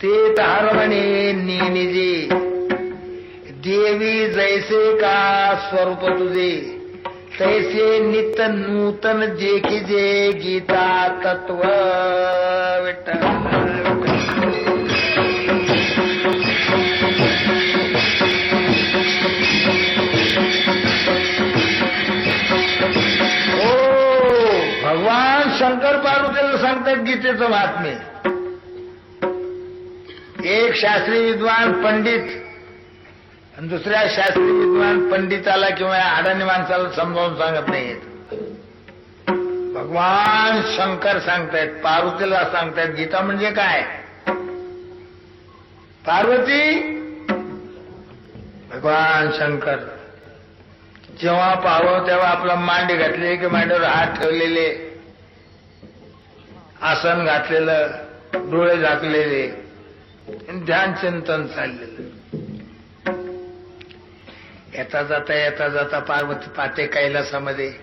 ते तार म्हणे देवी जैसे का स्वरूप तुझे तैसे नित नूतन जे की जे गीता तत्व हो भगवान शंकर पार्वतीला सांगतात गीतेचं महात्म्य एक शास्त्री विद्वान पंडित आणि दुसऱ्या शास्त्री विद्वान पंडिताला किंवा अडाणी माणसाला समजावून सांगत नाहीत. भगवान शंकर सांगतायत पार्वतीला सांगतायत. गीता म्हणजे काय? पार्वती? भगवान शंकर. जेव्हा पाहावं तेव्हा आपला मांडी घातली की मांडीवर हात ठेवलेले आसन घातलेलं डोळे झाकलेले. ध्यान चिंतन चाललेलं. येता जाता येता जाता पार्वती पाते कैलासामध्ये.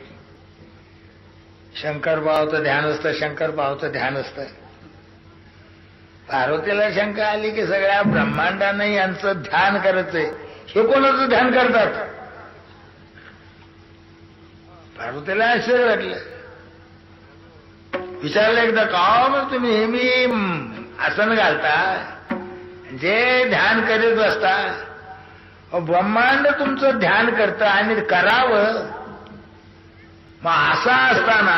शंकर भावचं ध्यान असतं शंकर भावचं ध्यान असतं. पार्वतीला शंका आली की सगळ्या ब्रह्मांडाने यांचं ध्यान करायचंय. हे कोणाचं ध्यान करतात? पार्वतीला आश्चर्य वाटलं. विचारलं एकदा का हो मग तुम्ही? हे मी आसन घालता जे ध्यान करीत बसता ब्रह्मांड तुमचं ध्यान करतं आणि करावं. मग असा असताना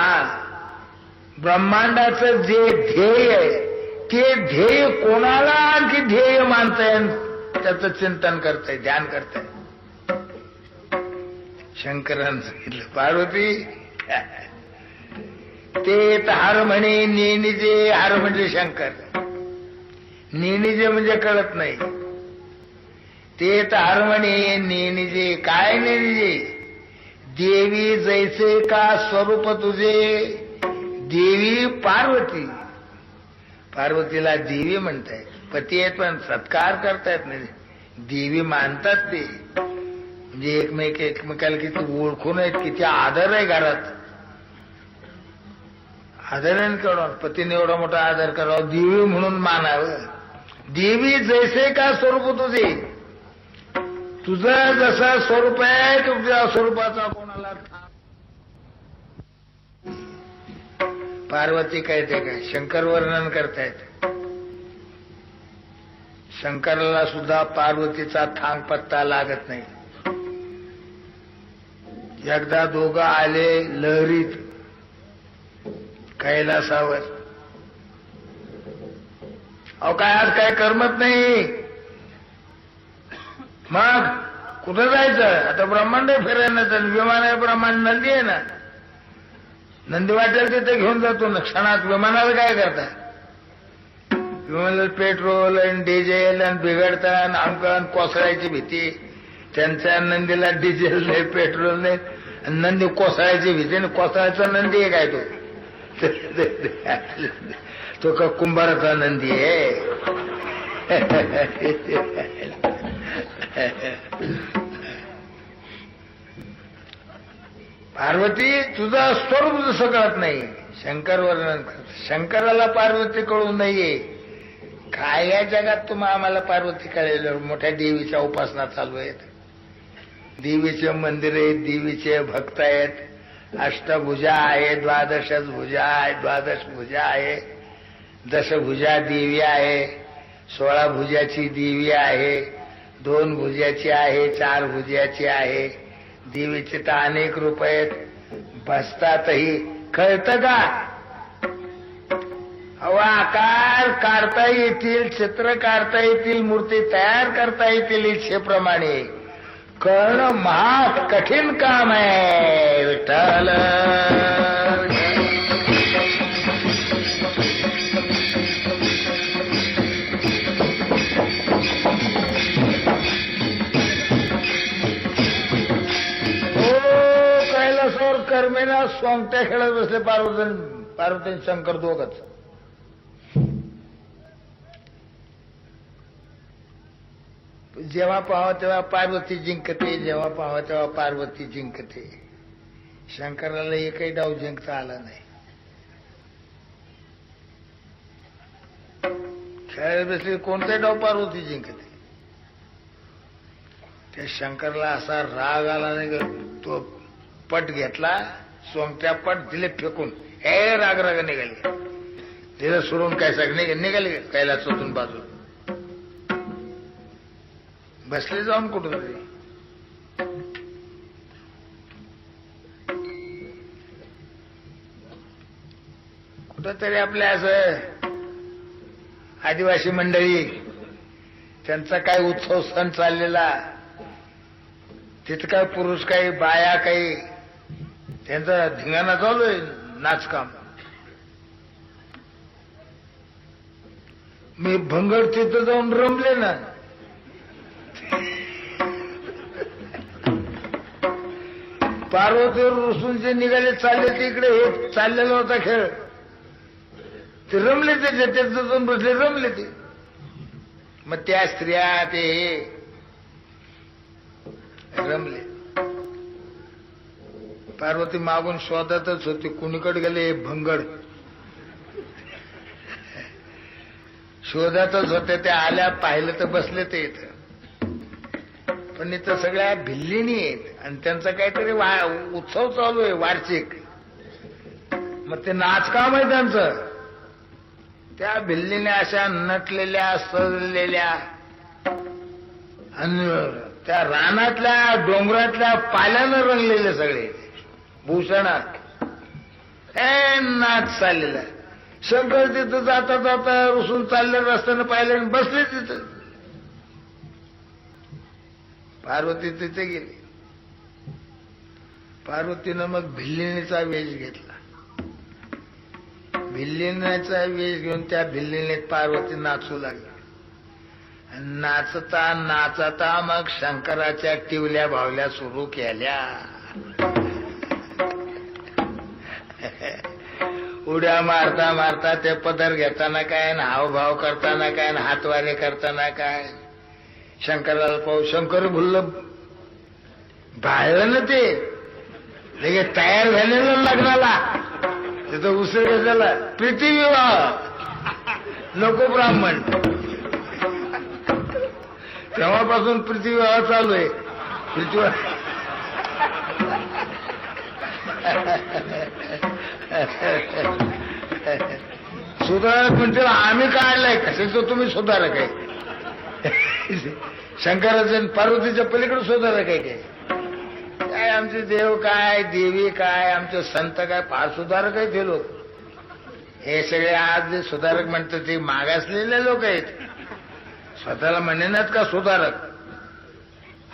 ब्रह्मांडाचं जे ध्येय आहे ते ध्येय कोणाला आणखी ध्येय मानताय? त्याचं चिंतन करताय ध्यान करताय. शंकरानं सांगितलं पार्वती ते तर हार म्हणे नेणीजे हार म्हणजे शंकर. नेणीजे म्हणजे कळत नाही. ते तर म्हणे नेणीजे काय नेणीजे देवी जैसे का स्वरूप तुझे? देवी पार्वती. पार्वतीला देवी म्हणतायत. पती आहेत पण सत्कार करतायत नाही देवी मानतात ते. म्हणजे एकमेक एकमेकाला किती ओळखून आहेत किती आदर आहे घरात. आदराने करून पतीने एवढा मोठा आदर करावा. देवी म्हणून मानावं. देवी जैसे का स्वरूप तुझे. तुझं जसं स्वरूप आहे तुझ्या स्वरूपाचा कोणाला ठाव पार्वती कहते काय? शंकर वर्णन करतायत. शंकराला सुद्धा पार्वतीचा थांग पत्ता लागत नाही. एकदा दोघं आले लहरीत कैलासावर. अहो काय आज काय करमत नाही. मग कुठं जायचं? आता ब्रह्मांड फिरायला तर विमान आहे ब्रह्मांड नंदी आहे ना. नंदी वाटेल तिथे घेऊन जातो. ना क्षणात विमानाला काय करताय विमानाला पेट्रोल आणि डिझेल आणि बिघडतं आणि आमकन कोसळायची भीती. त्यांच्या नंदीला डिझेल नाही पेट्रोल नाही. आणि नंदी कोसळायची भीती. आणि कोसळायचा नंदी आहे काय तो? तो का कुंभाराचा नंदी आहे पार्वती तुझा स्वरूप जसं कळत नाही शंकर वर्णन शंकराला पार्वती कळू नाहीये काय या जगात तुम्हा आम्हाला पार्वती कळेल मोठ्या देवीच्या उपासना चालू आहेत देवीचे मंदिर आहेत देवीचे भक्त आहेत अष्टभुजा आहे द्वादशच भुजा आहे द्वादश भुजा आहे दशभुजा देवी आहे सोळा भुजाची देवी आहे दोन भुजाची आहे चार भुजाची आहे. देवीचे तर अनेक रूप आहेत. बसतातही. कळतं का? अहो आकार काढता येतील चित्र काढता येतील मूर्ती तयार करता येतील इच्छेप्रमाणे. करणं महा कठीण काम आहे विठ्ठल! सोंगट्या खेळत बसले पार्वती पार्वती शंकर दोघच. जेव्हा पाहावं तेव्हा पार्वती जिंकते जेव्हा पाहावं तेव्हा पार्वती जिंकते. शंकराला एकही डाव जिंकता आला नाही. खेळायला बसले कोणताही डाव पार्वती जिंकते. त्या शंकरला असा राग आला नाही तो पट घेतला सोंगट्या पट दिले फेकून. हे राग राग निघाले. तिला सोडून काय सगळे निघाले कैलासातून बाजू बसले जाऊन कुठं तरी. कुठंतरी आपल्या असं आदिवासी मंडळी त्यांचा काय उत्सव सण चाललेला तिथं काय पुरुष काही बाया काही त्यांचा धिंगाणा चालू आहे नाचकाम मी भंगड तिथं जाऊन रमले ना. पार्वतीवर रुसून जे निघाले चालले तिकडे हे चाललेला होता खेळ. ते रमले ते त्याच्यात जाऊन बसले रमले ते. मग त्या स्त्रिया ते हे रमले. पार्वती मागून शोधातच होती कुणीकडे गेले? हे भंगड. शोधातच होते ते आल्या पाहिलं तर बसले ते इथं. पण इथं सगळ्या भिल्लीनी आहेत आणि त्यांचा काहीतरी वा- उत्सव चालू आहे वार्षिक. मग ते नाचकाम हो आहे त्यांचं त्या भिल्लीने अशा नटलेल्या सजलेल्या आणि त्या रानातल्या डोंगरातल्या पाल्यानं रंगलेले सगळे. भूषणात. नाच चाललेला? शंकर तिथं जाता जाता रुसून चालले रस्त्यानं पाहिले आणि बसले तिथं. पार्वती तिथे गेली. पार्वतीनं मग भिल्लीचा वेश घेतला. भिल्लीचा वेश घेऊन त्या भिल्लीने पार्वती नाचू लागली. आणि नाचता नाचता मग शंकराच्या टिवल्या भावल्या सुरू केल्या. उड्या मारता मारता ते पदर घेताना काय न हावभाव करताना काय न हातवारे करताना काय? शंकराला पाहू शंकर भुल्ल भाळलं ना ते. लगेच तयार झालेलं लग्नाला. तिथं उसळ झाला प्रीतिविवाह नको ब्राह्मण. तेव्हापासून प्रीतिविवाह चालू आहे. प्रीतिविवाह सुधारक म्हणते आम्ही काढलाय. कशाचं तुम्ही सुधारक आहे? शंकराचं पार्वतीच्या पलीकडे सुधारक आहे काय? काय आमचे देव काय देवी काय आमचे संत काय? फार सुधारक आहेत हे लोक. हे सगळे आज जे सुधारक म्हणतात ते मागासलेले लोक आहेत. स्वतःला म्हणेनात का सुधारक?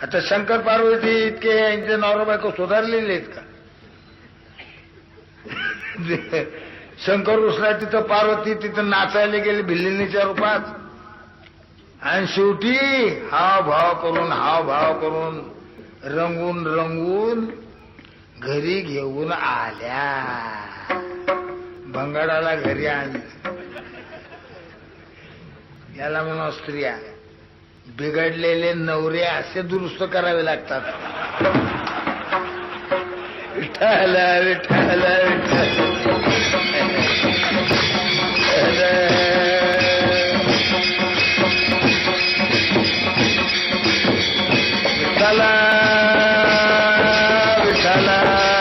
आता शंकर पार्वती इतके यांचे नवरा बायको सुधारलेले आहेत का? शंकर रुसला तिथं पार्वती तिथं नाचायला गेली भिल्लीच्या रूपात. आणि शेवटी हाव भाव करून हाव भाव करून रंगून रंगून घरी घेऊन आल्या. भंगाडाला घरी आणलं. याला म्हणून स्त्रिया बिघडलेले नवरे असे दुरुस्त करावे लागतात. विठ्ठल विठ्ठल विठ्ठल विठ्ठल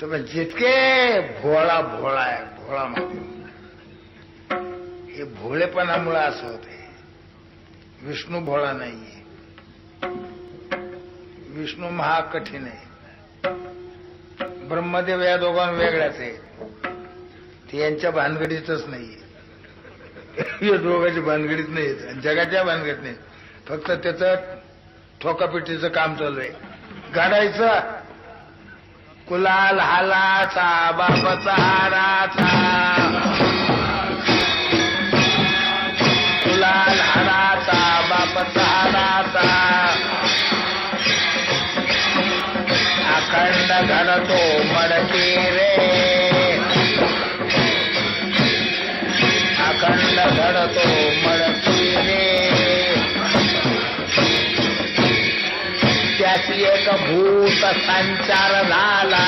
तर जितके भोळा भोळा आहे भोळा म्हणतो हे भोळेपणामुळे असं होते. विष्णू भोळा नाहीये. विष्णू महाकठीण आहे. ब्रह्मदेव या दोघांना वेगळ्याच आहे ते यांच्या भानगडीतच नाहीये. या दोघांची भानगडीत नाही आणि जगाच्या भानगडीत नाही फक्त त्याचं ठोकापिटीचं काम चालू आहे. गाडायचं कुलाल हालाचा बापाचा हाराचा. कुलाल हाराचा बापाचा हाराचा. अखंड घडतो मडके रे. अखंड घडतो एक भूत संचार झाला.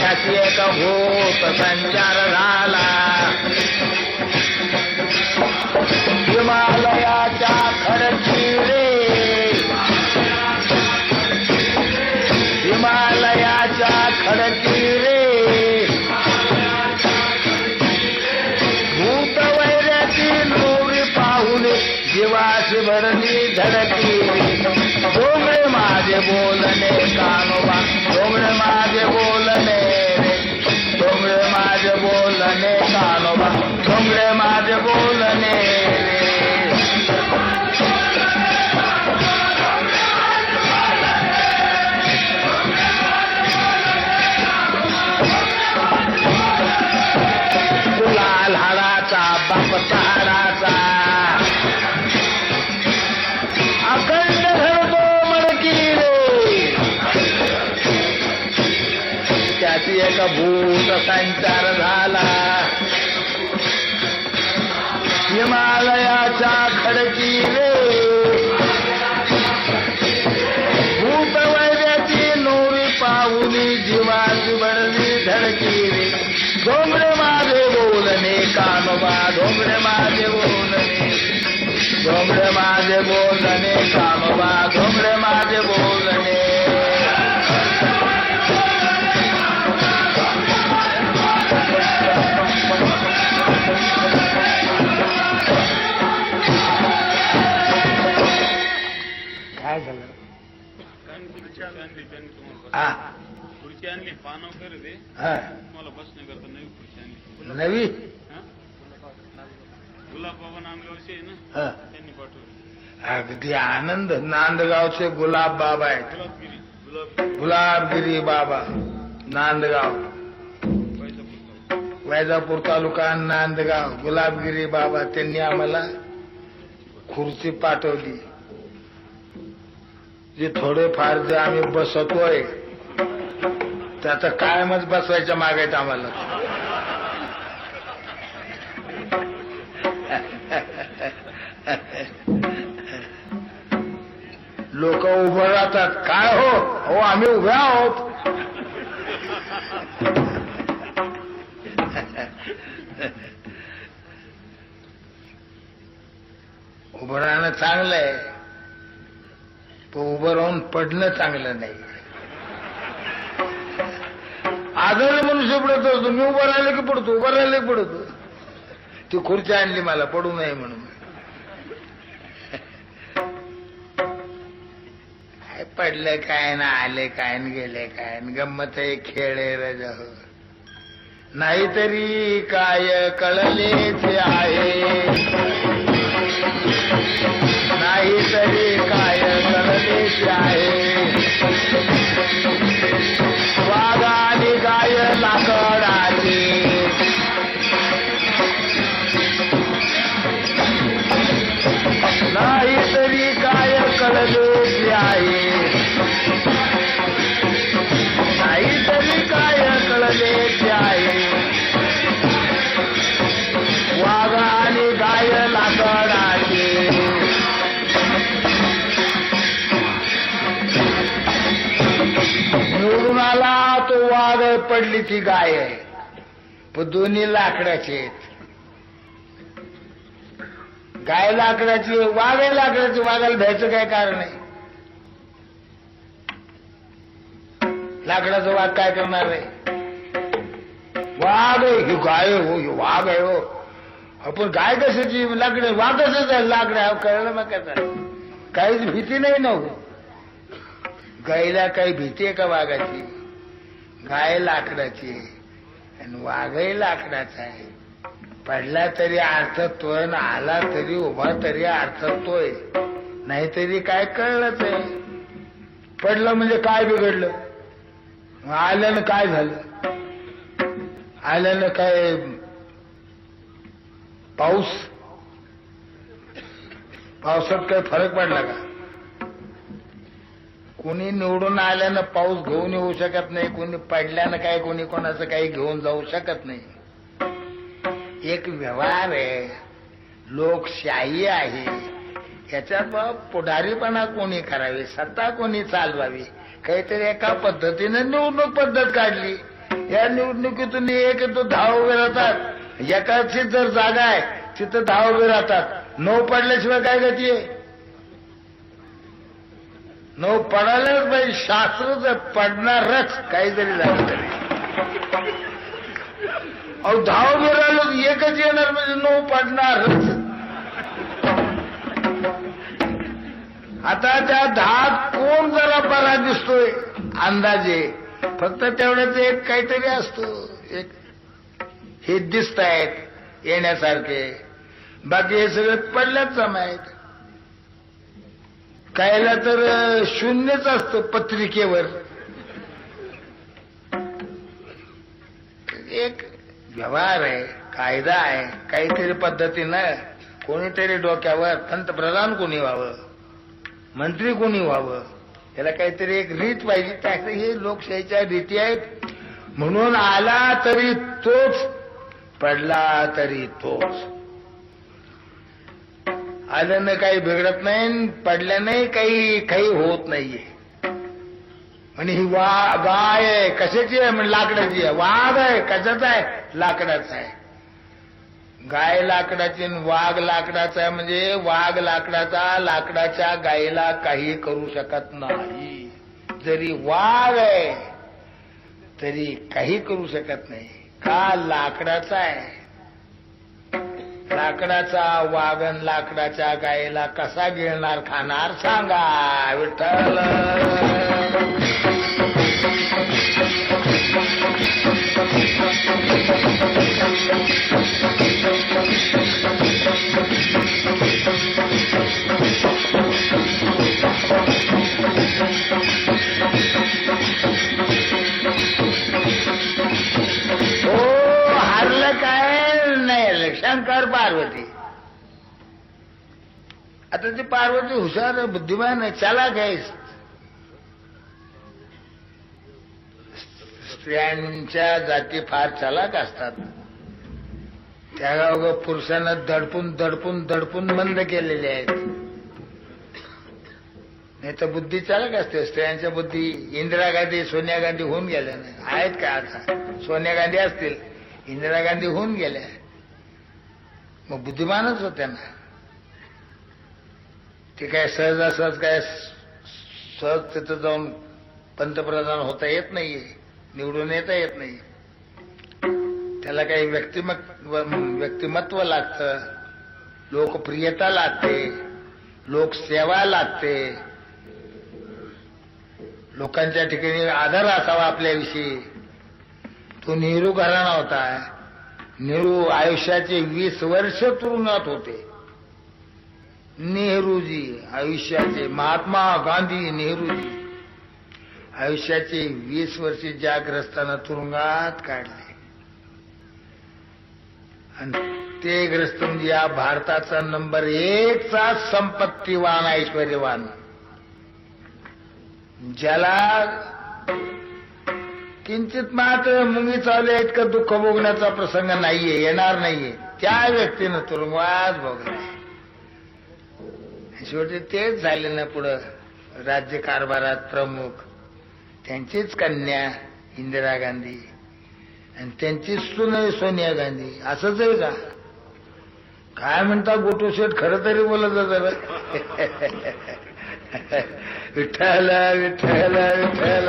त्याची एक भूत संचार झाला. हिमालयाच्या खडकी जीवाची धडकी. डोंगरे माझे बोलणे कानोबा. डोंगरे माझे बोलणे रे. डोंगरे माझे बोलणे कानोबा. डोंगरे माझे बोलणे रे. गुलाल हाडाचा बाप हाडाचा भूत संचार झाला. हिमालयाच्या खडकी रे भूत वैद्याची नोरी पाहुली जीवाची बनली धडकी रे डोंगरे माझे बोलणे कानोबा डोंगरे माझे बोलणे. डोंगरे माझे बोलणे आणली त्यांनी तुम्हाला हा. खुर्ची आणली पान वगैरे हा. तुम्हाला बसण्याकरता नवी खुर्ची आणली. नवी? हा? गुलाब बाबा नांदगावचे ना? हा. त्यांनी पाठवली. अगदी आनंद. नांदगावचे गुलाब बाबा आहेत. गुलाबगिरी. गुलाब गुलाबगिरी बाबा. नांदगाव. वैजापूर तालुका नांदगाव. गुलाबगिरी बाबा. त्यांनी आम्हाला खुर्ची पाठवली. जे थोडेफार जे आम्ही बसतोय त्याचं कायमच बसवायच्या मागायचं आम्हाला. लोक उभं राहतात. काय हो? हो आम्ही उभे आहोत. उभं राहणं चांगलं आहे उभं राहून पडणं चांगलं नाही. आदर मनुष्य पडत असतो मी उभं राहिलं की पडतो उभं राहिलं की पडतो. ती खुर्ची आणली मला पडू नये म्हणून. काय पडले काय ना आले काय गेले काय न गंमत आहे खेळ रज नाहीतरी काय कळलेच आहे. नाहीतरी काय कळलेच आहे पडली ती गाय आहे. पण दोन्ही लाकडाचे आहेत. गाय लाकडाची वाघ आहे लाकडाची वाघाला भ्यायचं काय कारण आहे? लाकडाचा वाघ काय करणार आहे? वाघ आहे ही गाय हो ही वाघ आहे हो. आपण गाय कशाची? लाकड वाघ कसंच आहे? लाकड आहे कळलं मग काय काहीच भीती नाही ना हो. गायला काही भीती आहे का वाघाची? गाय लाकडाची आहे आणि वाघही लाकडाचा आहे. पडला तरी अर्थत्वय न आला तरी उभा तरी अर्थत्वय नाहीतरी काय कळलंच आहे. पडलं म्हणजे काय बिघडलं? मग आल्यानं काय झालं? आल्यानं काय पाऊस? पावसात काय फरक पडला का? कोणी निवडून आल्यानं पाऊस घेऊन येऊ शकत नाही कोणी पडल्यानं काय कोणी कोणाचं काही घेऊन जाऊ शकत नाही. एक व्यवहार आहे लोकशाही आहे. याच्यात बा पुढारीपणा कोणी करावी सत्ता कोणी चालवावी? काहीतरी एका पद्धतीने निवडणूक पद्धत काढली. या निवडणुकीतून एक तो दहा उभे राहतात. एकाची जर जागा आहे तिथं दहा उभे राहतात. नऊ पडल्याशिवाय काय गती आहे? नऊ पडायलाच पाहिजे तर पडणारच काहीतरी झालं तरी. अहो धाव उभे एकच येणार म्हणजे नऊ पडणारच. आता त्या धात कोण जरा बरा दिसतोय? अंदाजे. फक्त तेवढ्याच एक काहीतरी असतो. एक हे दिसत आहेत येण्यासारखे. बाकी हे सगळे पडल्याच जमा आहेत कायला तर शून्यच असतं पत्रिकेवर. एक व्यवहार आहे कायदा आहे काहीतरी पद्धतीनं कोणीतरी डोक्यावर पंतप्रधान कोणी व्हावं मंत्री कोणी व्हावं याला काहीतरी एक रीत पाहिजे. त्याचं हे लोकशाहीच्या रीती आहेत. म्हणून आला तरी तोच पडला तरी तोच. आल्यानं काही बिघडत नाही पडल्याने काही काही होत नाहीये. आणि ही वा गाय आहे. कशाची आहे? म्हणजे लाकडाची आहे. वाघ आहे. कशाचा आहे? लाकडाचा आहे. गाय लाकडाची वाघ लाकडाचा आहे. म्हणजे वाघ लाकडाचा लाकडाच्या गायीला काही करू शकत नाही. जरी वाघ आहे तरी काही करू शकत नाही. का लाकडाचा आहे? लाकडाचा वागण लाकडाच्या गायीला कसा गिळणार खाणार सांगा विठ्ठल. हो आता ती पार्वती हुशार आहे, बुद्धिमान आहे. चालाक आहे स्त्रियांच्या जाती फार चालाक असतात. त्या गाव पुरुषांना दडपून दडपून दडपून बंद केलेले आहेत. नाही तर बुद्धी चालक असते. स्त्रियांच्या बुद्धी इंदिरा गांधी सोनिया गांधी होऊन गेल्या नाही. आहेत का आता? सोनिया गांधी असतील. इंदिरा गांधी होऊन गेल्या. मग बुद्धिमानच होत्या ना. की काय सहजासहज काय सहज तिथं जाऊन पंतप्रधान होता येत नाहीये निवडून येता येत नाही त्याला काही व्यक्तिमत्व व्यक्तिमत्व लागतं लोकप्रियता लागते लोकसेवा लागते. लोकांच्या ठिकाणी आदर असावा आपल्याविषयी. तो नेहरू घराणा होता. नेहरू आयुष्याचे वीस वर्ष तुरुंगात होते. नेहरूजी आयुष्याचे महात्मा गांधी नेहरूजी. आयुष्याचे वीस वर्ष ज्या तुरुंगात काढले. आणि ते ग्रस्त म्हणजे या भारताचा नंबर एकचा संपत्तीवान ऐश्वर्यवान. ज्याला किंचित मात्र मुंगी चालू इतकं दुःख भोगण्याचा प्रसंग नाहीये येणार नाहीये. त्या व्यक्तीनं तुरुंगात भोगला. शेवटी तेच झाले ना पुढं. राज्य कारभारात प्रमुख. त्यांचीच कन्या इंदिरा गांधी. आणि त्यांचीच सुन सोनिया गांधी. असंच आहे का? काय म्हणता गोटू शेठ खरं तरी बोलत जरा. विठ्ठल विठ्ठल विठ्ठल.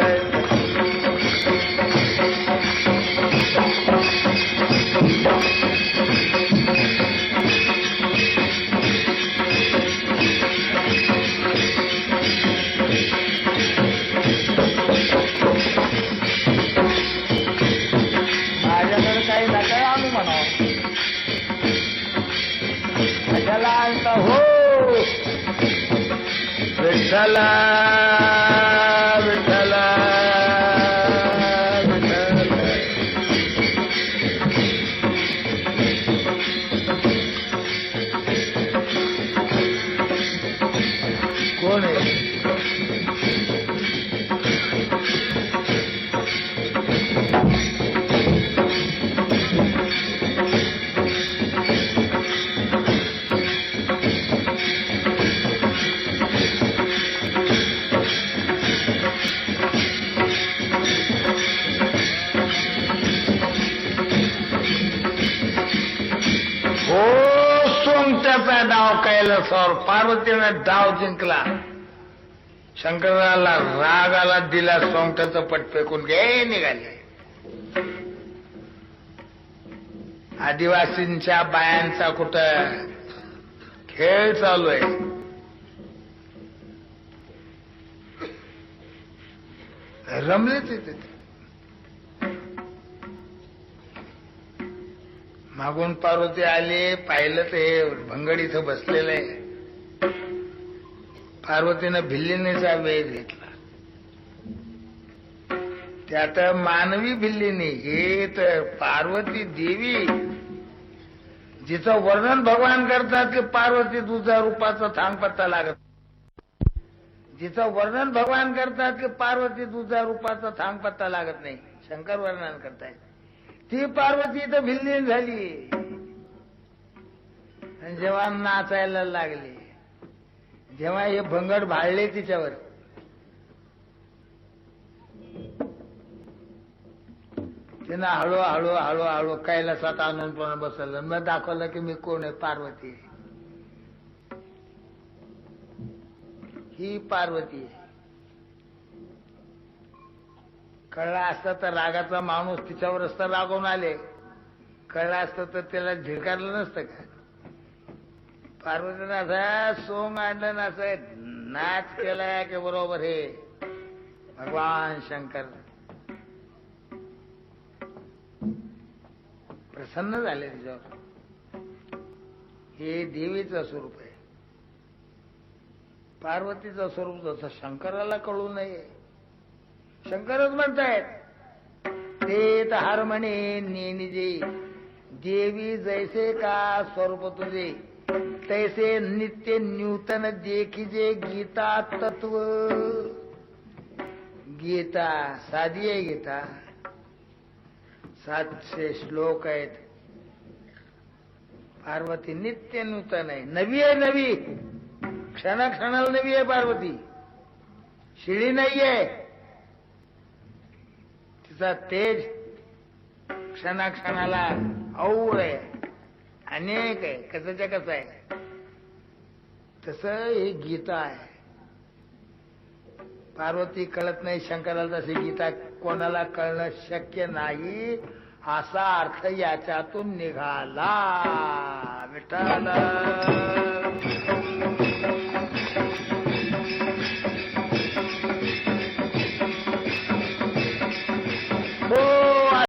विठ्ठला हो सोंगट्याचा डाव कैलासावर. पार्वतीनं डाव जिंकला. शंकराला रागाला दिला सोंगट्याचं पट फेकून घे निघाले. आदिवासींच्या बायांचा कुठं खेळ चालू आहे? रमले ते. मागून पार्वती आले पाहिलं ते भंगड इथं बसलेलं आहे. पार्वतीनं भिल्लीनेचा वेध घेतला. त्यात मानवी भिल्लीनी हे तर पार्वती देवी. जिचं वर्णन भगवान करतात की पार्वती तुझा रूपाचा थांग पत्ता लागत. जिचं वर्णन भगवान करतात की पार्वती तुझा रूपाचा थांग पत्ता लागत नाही. शंकर वर्णन करतायत. ती पार्वती तर भिल्लीन झाली. आणि जेव्हा नाचायला लागली जेव्हा हे भंगड भाळले तिच्यावर. तिनं हळू हळू हळू हळू कैलासात आणून पण बसवलं. मग दाखवलं की मी कोण आहे पार्वती? ही पार्वती आहे. कळला असता तर रागाचा माणूस तिच्यावर असता रागवून आले. कळला असतं तर त्याला झिडकारलं नसतं का? पार्वतीनं असा सोंग आणलं ना असं नाच केलाय की बरोबर हे. भगवान शंकर. प्रसन्न झाले तिच्यावर. हे देवीचं स्वरूप आहे. पार्वतीचं स्वरूप जसं शंकराला कळू नये शंकरच म्हणतायत. ते हार म्हणे नेनिजे देवी जैसे का स्वरूप तुझे. तैसे नित्य न्यूतन देखिजे गीता तत्व. गीता साधी आहे गीता. सातशे श्लोक आहेत. पार्वती नित्य नूतन आहे. नवी आहे नवी. क्षणाक्षणाला नवी आहे पार्वती. शिळी नाही आहे तिचा तेज क्षणाक्षणाला और आहे. अनेक आहे. कसंच्या कसं आहे? तसं ही गीता आहे. पार्वती कळत नाही शंकराला तशी गीता कोणाला कळणं शक्य नाही असा अर्थ याच्यातून निघाला. विठ्ठल!